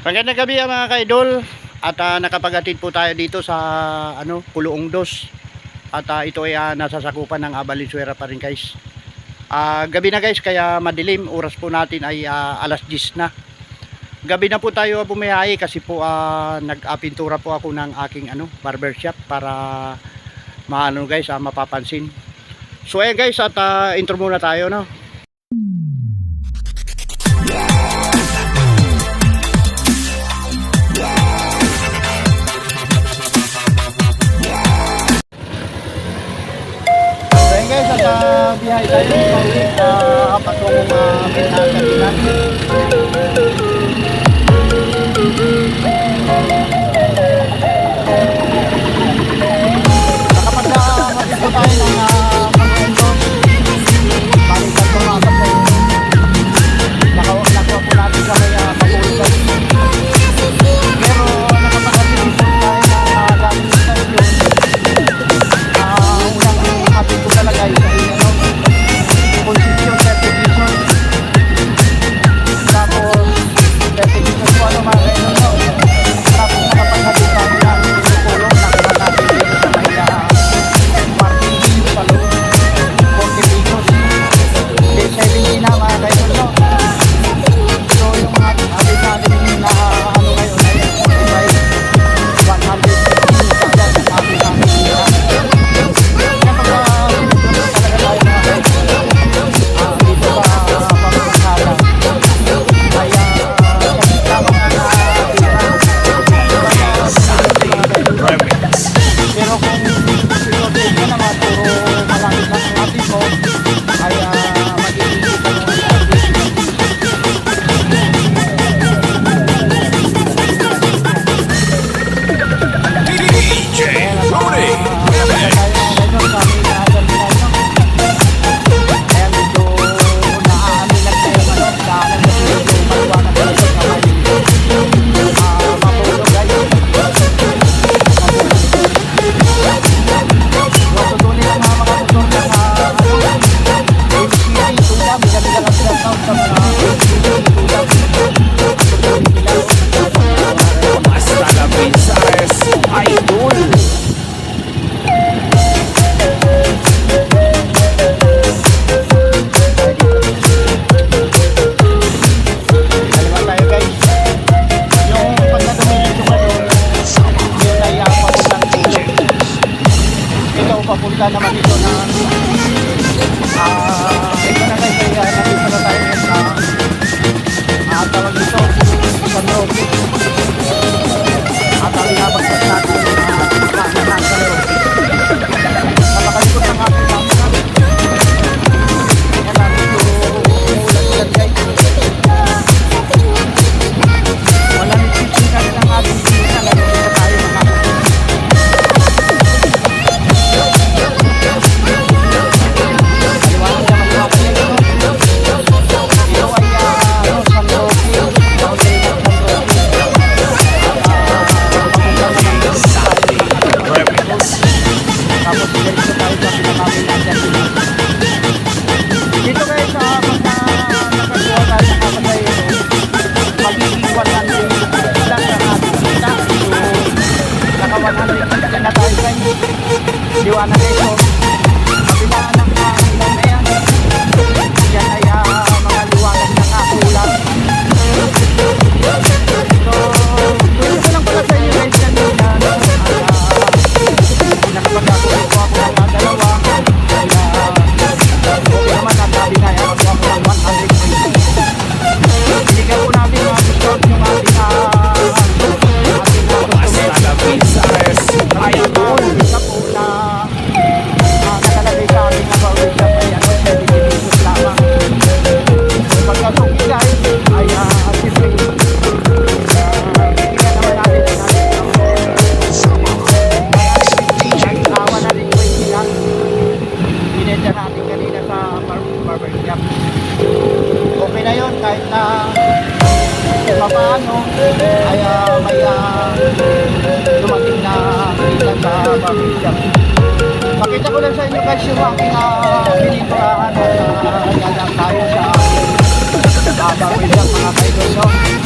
Magandang gabi ah, mga kaidol. At uh, nakapagatid po tayo dito sa ano Puloong Dos. At uh, ito ay uh, nasa sakupan ng Abalinsuera pa rin guys. Uh, gabi na guys kaya madilim. Oras po natin ay uh, alas 10 na. Gabi na po tayo bumiyahe kasi po uh, nagpintura po ako ng aking ano barbershop para maano guys uh, mapapansin. So ayan guys at uh, intro muna tayo no? biyahe tayo ng paulit uh, ah, patungong uh, ah, Pinacabinan. rubber cap. Okay na yun kahit na paano ay uh, may uh, dumating na kita sa rubber cap. Pakita ko lang sa inyo guys yung aking ah, uh, piniturahan at uh, eh, tayo sa uh, rubber mga kaibigan. So,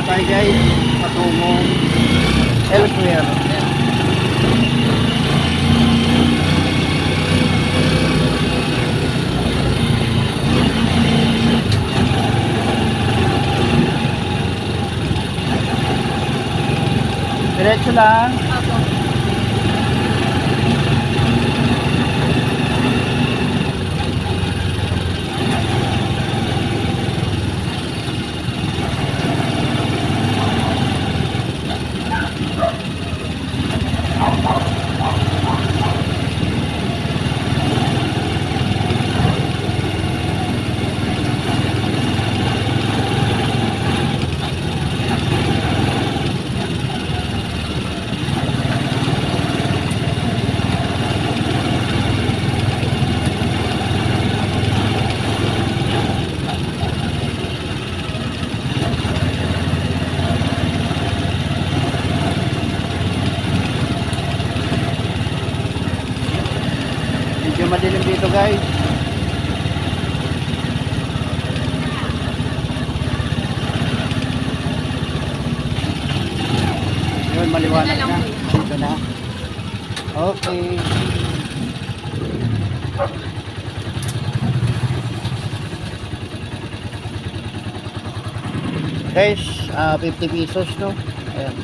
Kaliwa tayo guys. Patungong elsewhere. Diretso lang. Dito guys. Yun, maliwanag na. Dito na. Okay. Guys, ah 50 pesos no. Ayan.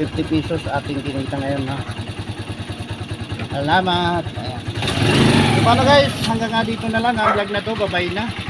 50 pesos ating kinita ngayon ha. Salamat. Ayan. So, paano guys, hanggang nga dito na lang ang vlog na to. Babay na.